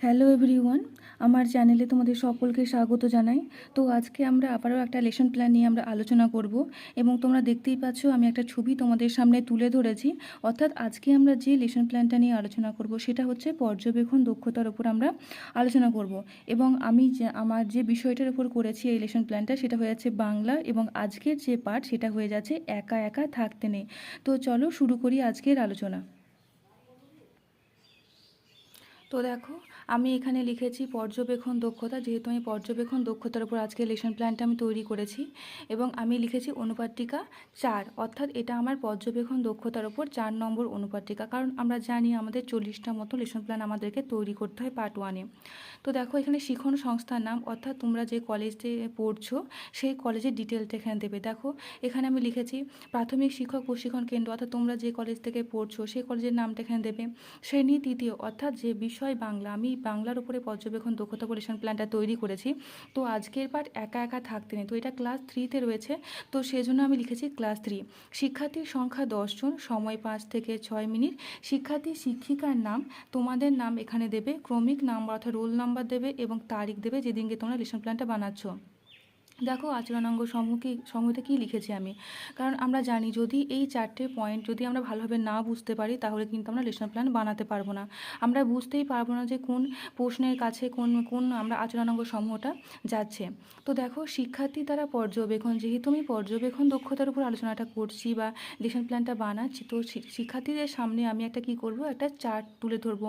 Hello everyone আমার চ্যানেলে তোমাদের সকলকে স্বাগত জানাই। তো আজকে আমরা আবারও একটা লেসন প্ল্যান নিয়ে আমরা আলোচনা করব এবং তোমরা দেখতেই পাচ্ছ আমি একটা ছবি তোমাদের সামনে তুলে ধরেছি। অর্থাৎ আজকে আমরা যে লেসন প্ল্যানটা নিয়ে আলোচনা করব সেটা হচ্ছে পর্যবেক্ষণ দক্ষতার উপর আমরা আলোচনা করব। এবং আমি যে, আমার যে বিষয়টার উপর করেছি এই লেসন প্ল্যানটা সেটা হয়ে যাচ্ছে বাংলা এবং আজকের যে পাঠ সেটা হয়ে যাচ্ছে একা একা থাকতে নেই। তো চলো শুরু করি আজকের আলোচনা। তো দেখো, আমি এখানে লিখেছি পর্যবেক্ষণ দক্ষতা। যেহেতু আমি পর্যবেক্ষণ দক্ষতার উপর আজকে লেসন প্ল্যানটা আমি তৈরি করেছি এবং আমি লিখেছি অনুপাটিকা চার, অর্থাৎ এটা আমার পর্যবেক্ষণ দক্ষতার উপর চার নম্বর অনুপাটিকা কারণ আমরা জানি আমাদের চল্লিশটা মতো লেসন প্ল্যান আমাদেরকে তৈরি করতে হয় পার্ট ওয়ানে তো দেখো, এখানে শিখন সংস্থার নাম, অর্থাৎ তোমরা যে কলেজে পড়ছো, সেই কলেজের ডিটেলটা এখানে দেবে। দেখো, এখানে আমি লিখেছি প্রাথমিক শিক্ষক প্রশিক্ষণ কেন্দ্র, অর্থাৎ তোমরা যে কলেজ থেকে পড়ছো, সেই কলেজের নামটা এখানে দেবে। শ্রেণি তৃতীয়, অর্থাৎ যে বিষয় বাংলা। আমি বাংলার উপরে পর্যবেক্ষণ দক্ষতা পরিশন প্ল্যানটা তৈরি করেছি। তো আজকের পাঠ একা একা থাকতে নেই। তো এটা ক্লাস থ্রিতে রয়েছে। তো সেজন্য আমি লিখেছি ক্লাস থ্রি শিক্ষার্থীর সংখ্যা দশজন সময় পাঁচ থেকে ছয় মিনিট। শিক্ষার্থী শিক্ষিকার নাম, তোমাদের নাম এখানে দেবে। ক্রমিক নাম্বার অর্থাৎ রোল নাম্বার দেবে এবং তারিখ দেবে যেদিনকে তোমরা লেসন প্ল্যানটা বানাচ্ছ। দেখো আচরণাঙ্গ সমূহকে সমূহতে কী লিখেছি আমি? কারণ আমরা জানি যদি এই চারটে পয়েন্ট যদি আমরা ভালোভাবে না বুঝতে পারি, তাহলে কিন্তু আমরা লেসন প্ল্যান বানাতে পারব না। আমরা বুঝতেই পারব না যে কোন প্রশ্নের কাছে কোন কোন আমরা আচরণাঙ্গ সমূহটা যাচ্ছে। তো দেখো, শিক্ষার্থী তারা পর্যবেক্ষণ, যেহেতু আমি পর্যবেক্ষণ দক্ষতার উপর আলোচনাটা করছি বা লেসন প্ল্যানটা বানাচ্ছি, তো শিক্ষার্থীদের সামনে আমি একটা কি করব? একটা চার্ট তুলে ধরবো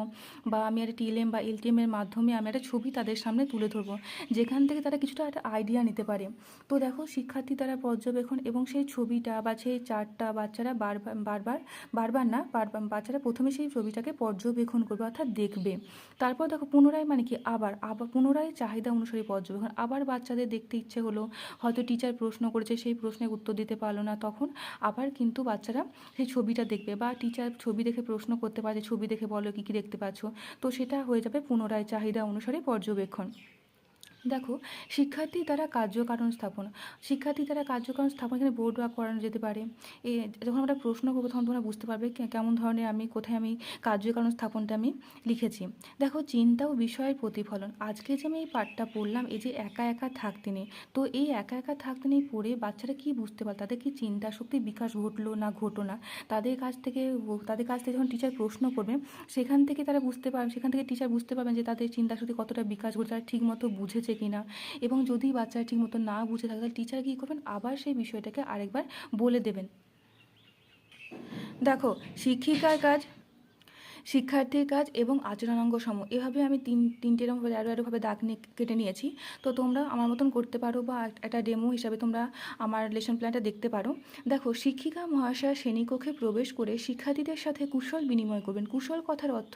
বা আমি একটা টিএলএম বা এলটিএমের মাধ্যমে আমি একটা ছবি তাদের সামনে তুলে ধরবো। যেখান থেকে তারা কিছুটা একটা আইডিয়া নিতে পারে। তো দেখো, শিক্ষার্থী তারা পর্যবেক্ষণ এবং সেই ছবিটা বা সেই চারটা বাচ্চারা বারবার বারবার বারবার না, বারবার বাচ্চারা প্রথমে সেই ছবিটাকে পর্যবেক্ষণ করবে অর্থাৎ দেখবে। তারপর দেখো, পুনরায় মানে কি? আবার আবার পুনরায় চাহিদা অনুসারে পর্যবেক্ষণ। আবার বাচ্চাদের দেখতে ইচ্ছে হলো, হয়তো টিচার প্রশ্ন করেছে, সেই প্রশ্নের উত্তর দিতে পারল না, তখন আবার কিন্তু বাচ্চারা সেই ছবিটা দেখবে বা টিচার ছবি দেখে প্রশ্ন করতে পারে, ছবি দেখে বলো কী কী দেখতে পাচ্ছ? তো সেটা হয়ে যাবে পুনরায় চাহিদা অনুসারে পর্যবেক্ষণ। দেখো, শিক্ষার্থী দ্বারা কার্যকারণ স্থাপন। শিক্ষার্থী দ্বারা কার্যকারণ স্থাপন এখানে বোর্ড ওয়ার্ক করানো যেতে পারে। এ, যখন আমরা প্রশ্ন করব তখন তোমরা বুঝতে পারবে কেমন ধরনের আমি, কোথায় আমি কার্যকারণ স্থাপনটা আমি লিখেছি। দেখো, চিন্তা ও বিষয়ের প্রতিফলন। আজকে যে আমি এই পাঠটা পড়লাম, এই যে একা একা থাকতে নেই। তো এই একা একা থাকতে নেই পড়ে বাচ্চারা কি বুঝতে পারে তাদের কি চিন্তা শক্তির বিকাশ ঘটলো না ঘটো না? তাদের কাছ থেকে, তাদের কাছ থেকে যখন টিচার প্রশ্ন করবে, সেখান থেকে তারা বুঝতে পারবে সেখান থেকে টিচার বুঝতে পারবেন যে তাদের চিন্তা শক্তি কতটা বিকাশ ঘটে তারা ঠিকমতো বুঝেছে হচ্ছে কি না এবং যদি বাচ্চারা ঠিকমতো না বুঝে থাকে, তাহলে টিচার কী করবেন? আবার সেই বিষয়টাকে আরেকবার বলে দেবেন। দেখো, শিক্ষিকার কাজ শিক্ষার্থীর কাজ এবং আচরণাঙ্গ সম, এভাবে আমি তিন, তিনটে এরকমভাবে আরও আরোভাবে দাগ কেটে নিয়েছি। তো তোমরা আমার মতন করতে পারো বা একটা ডেমো হিসাবে তোমরা আমার লেসন প্ল্যানটা দেখতে পারো। দেখো, শিক্ষিকা মহাশয়া শ্রেণীকক্ষে প্রবেশ করে শিক্ষার্থীদের সাথে কুশল বিনিময় করবেন। কুশল কথার অর্থ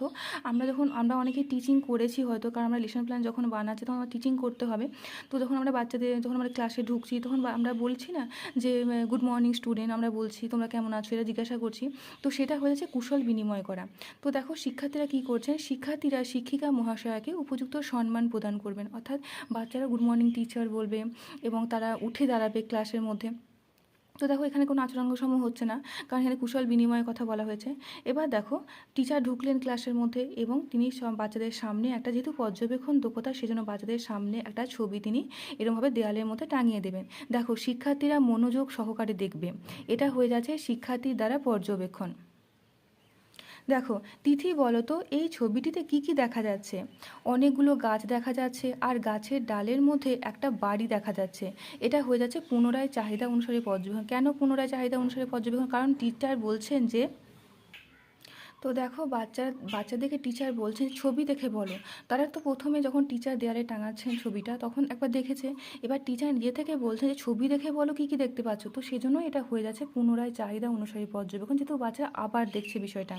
আমরা যখন, আমরা অনেকে টিচিং করেছি হয়তো, কারণ আমরা লেসন প্ল্যান যখন বানাচ্ছি তখন আমরা টিচিং করতে হবে। তো যখন আমরা বাচ্চাদের, যখন আমরা ক্লাসে ঢুকছি, তখন আমরা বলছি না যে গুড মর্নিং স্টুডেন্ট আমরা বলছি, তোমরা কেমন আছো? এটা জিজ্ঞাসা করছি। তো সেটা হয়েছে কুশল বিনিময় করা। তো দেখো, শিক্ষার্থীরা কী করছেন? শিক্ষার্থীরা, শিক্ষিকা, মহাশয়াকে উপযুক্ত সম্মান প্রদান করবেন। অর্থাৎ বাচ্চারা গুড মর্নিং টিচার বলবে এবং তারা উঠে দাঁড়াবে ক্লাসের মধ্যে। তো দেখো, এখানে কোনো আচরণসমূহ হচ্ছে না, কারণ এখানে কুশল বিনিময়ের কথা বলা হয়েছে। এবার দেখো টিচার ঢুকলেন ক্লাসের মধ্যে এবং তিনি সব বাচ্চাদের সামনে একটা যেহেতু পর্যবেক্ষণ দক্ষতা, সেজন্য বাচ্চাদের সামনে একটা ছবি তিনি এরকমভাবে দেয়ালের মধ্যে টাঙিয়ে দেবেন। দেখো, শিক্ষার্থীরা মনোযোগ সহকারে দেখবে। এটা হয়ে যাচ্ছে শিক্ষার্থীর দ্বারা পর্যবেক্ষণ। দেখো, তিথি বলো তো এই ছবিটিতে কি কি দেখা যাচ্ছে? অনেকগুলো গাছ দেখা যাচ্ছে আর গাছের ডালের মধ্যে একটা বাড়ি দেখা যাচ্ছে। এটা হয়ে যাচ্ছে পুনরায় চাহিদা অনুসারে পর্যবেক্ষণ। কেন পুনরায় চাহিদা অনুসারে পর্যবেক্ষণ? কারণ টিচার বলছেন যে তো দেখো বাচ্চা, বাচ্চাদেরকে টিচার বলছেন ছবি দেখে বলো। তারা তো প্রথমে যখন টিচার দেয়ালে টাঙাচ্ছেন ছবিটা, তখন একবার দেখেছে। এবার টিচার নিজে থেকে বলছে যে, ছবি দেখে বলো, কী কী দেখতে পাচ্ছ? তো সেজন্য এটা হয়ে যাচ্ছে পুনরায় চাহিদা অনুসারী পর্যবেক্ষণ, যেহেতু বাচ্চারা আবার দেখছে বিষয়টা।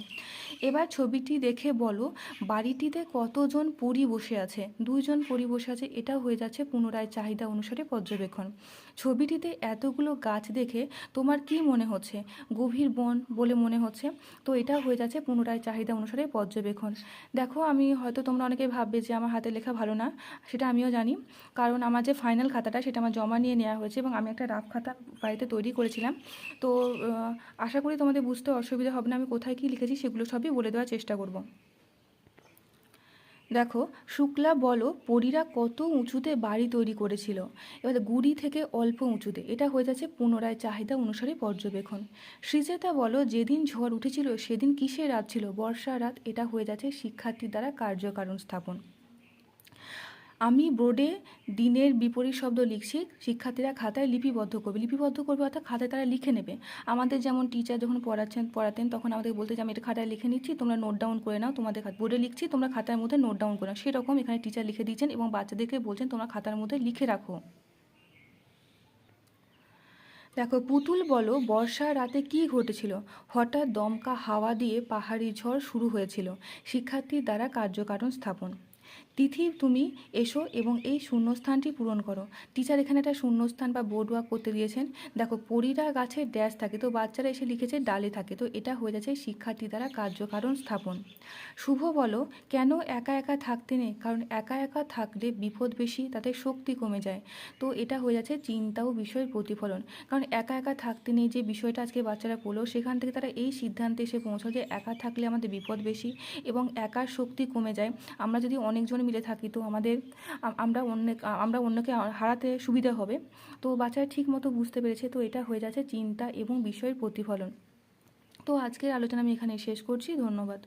এবার ছবিটি দেখে বলো, বাড়িটিতে কতজন পরি বসে আছে? দুইজন পরি বসে আছে এটা হয়ে যাচ্ছে পুনরায় চাহিদা অনুসারে পর্যবেক্ষণ। ছবিটিতে এতগুলো গাছ দেখে তোমার কি মনে হচ্ছে? গভীর বন বলে মনে হচ্ছে। তো এটা হয়ে যাচ্ছে পুনরায় চাহিদা অনুসারে পর্যবেক্ষণ। দেখো, আমি হয়তো তোমরা অনেকেই ভাববে যে আমার হাতে লেখা ভালো না, সেটা আমিও জানি। কারণ আমার যে ফাইনাল খাতাটা, সেটা আমার জমা নিয়ে নেওয়া হয়েছে এবং আমি একটা রাফ খাতা বাড়িতে তৈরি করেছিলাম। তো আশা করি তোমাদের বুঝতে অসুবিধা হবে না, আমি কোথায় কী লিখেছি সেগুলো সবই বলে দেওয়ার চেষ্টা করব। দেখো, শুক্লা, বলো, পরীরা কত উঁচুতে বাড়ি তৈরি করেছিল। এবার গুড়ি থেকে অল্প উঁচুতে। এটা হয়ে যাচ্ছে পুনরায় চাহিদা অনুসারে পর্যবেক্ষণ। সৃজেতা, বলো, যেদিন ঝড় উঠেছিল, সেদিন কিসের রাত ছিল? বর্ষার রাত, এটা হয়ে যাচ্ছে শিক্ষার্থীর দ্বারা কার্যকারণ স্থাপন। আমি বোর্ডে দিনের বিপরীত শব্দ লিখছি, শিক্ষার্থীরা খাতায় লিপিবদ্ধ করবে। লিপিবদ্ধ করবে অর্থাৎ খাতায় তারা লিখে নেবে। আমাদের যেমন টিচার যখন পড়াচ্ছেন, পড়াতেন, তখন আমাদের বলতে যে, আমি এটা খাতায় লিখে নিচ্ছি, তোমরা নোট ডাউন করে নাও, তোমাদের বোর্ডে লিখছি, তোমরা খাতার মধ্যে নোট ডাউন করে নাও। সেরকম এখানে টিচার লিখে দিয়েছেন এবং বাচ্চাদেরকে বলছেন, তোমরা খাতার মধ্যে লিখে রাখো। দেখো, পুতুল বলো বর্ষার রাতে কি ঘটেছিল? হঠাৎ দমকা হাওয়া দিয়ে পাহাড়ি ঝড় শুরু হয়েছিল। শিক্ষার্থীর দ্বারা কার্যকারণ স্থাপন। তিথি তুমি এসো এবং এই শূন্যস্থানটি পূরণ করো। টিচার এখানে একটা শূন্যস্থান বা বোর্ড ওয়ার্ক করতে দিয়েছেন। দেখো, পরিরা গাছে ড্যাশ থাকে, তো বাচ্চারা এসে লিখেছে ডালে থাকে, তো এটা হয়ে যাচ্ছে শিক্ষার্থী দ্বারা কার্যকারণ স্থাপন। শুভ বলো, কেন একা একা থাকতে নেই? কারণ একা একা থাকলে বিপদ বেশি, তাতে শক্তি কমে যায়। তো এটা হয়ে যাচ্ছে চিন্তা ও বিষয়ের প্রতিফলন। কারণ একা একা থাকতে নেই যে বিষয়টা আজকে বাচ্চারা পড়ল সেখান থেকে তারা এই সিদ্ধান্তে এসে পৌঁছালো যে একা থাকলে আমাদের বিপদ বেশি এবং একার শক্তি কমে যায়। আমরা যদি অনেকজন মিলে থাকি, তো আমাদের আমরা অন্য আমরা অন্যকে হারাতে সুবিধা হবে। তো বাচ্চারা ঠিক মতো বুঝতে পেরেছে, তো এটা হয়ে যাচ্ছে চিন্তা এবং বিষয়ের প্রতিফলন। তো আজকের আলোচনা আমি এখানে শেষ করছি, ধন্যবাদ।